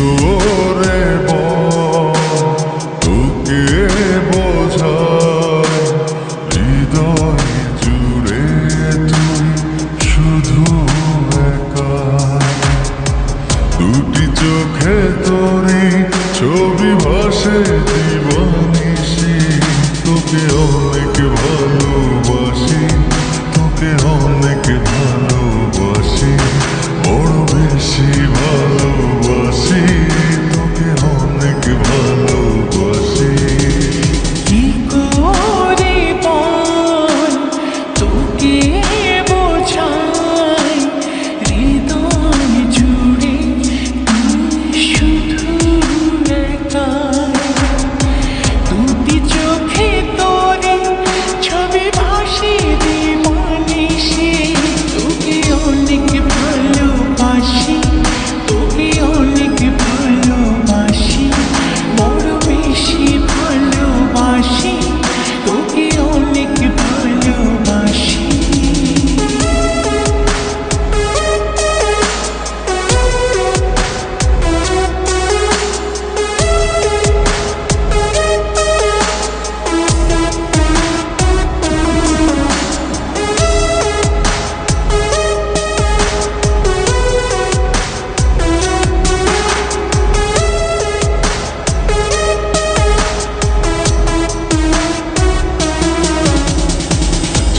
do ouro.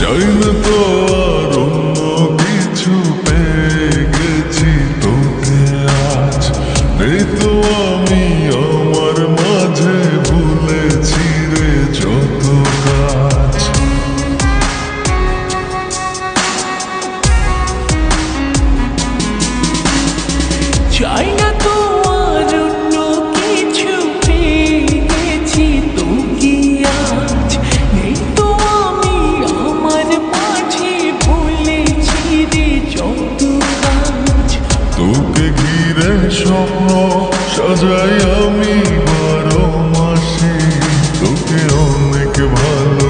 trời mưa সাজাই আমি বারো মাসে তোকে অনেক ভালোবাসি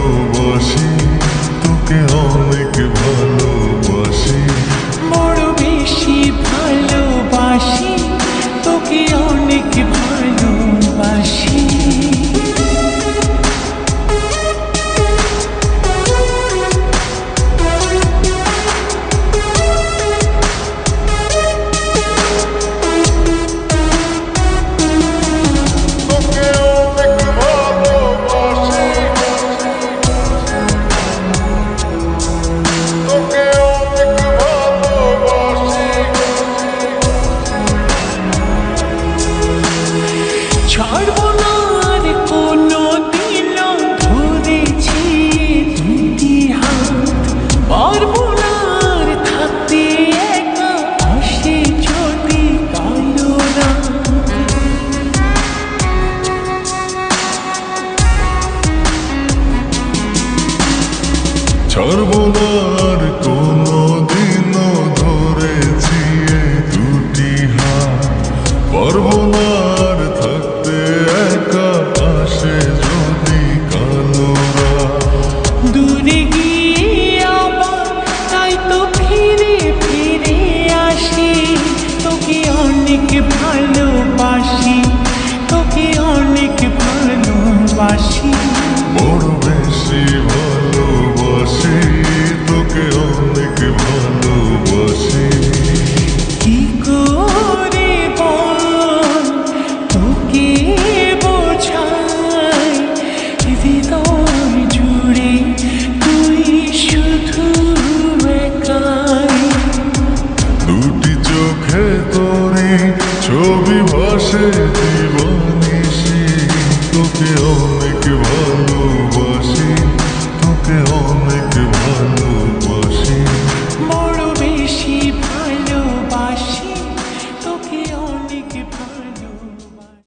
ছাড়ব আর দিন দিনও ধরেছি দুটি হাত। পারব shady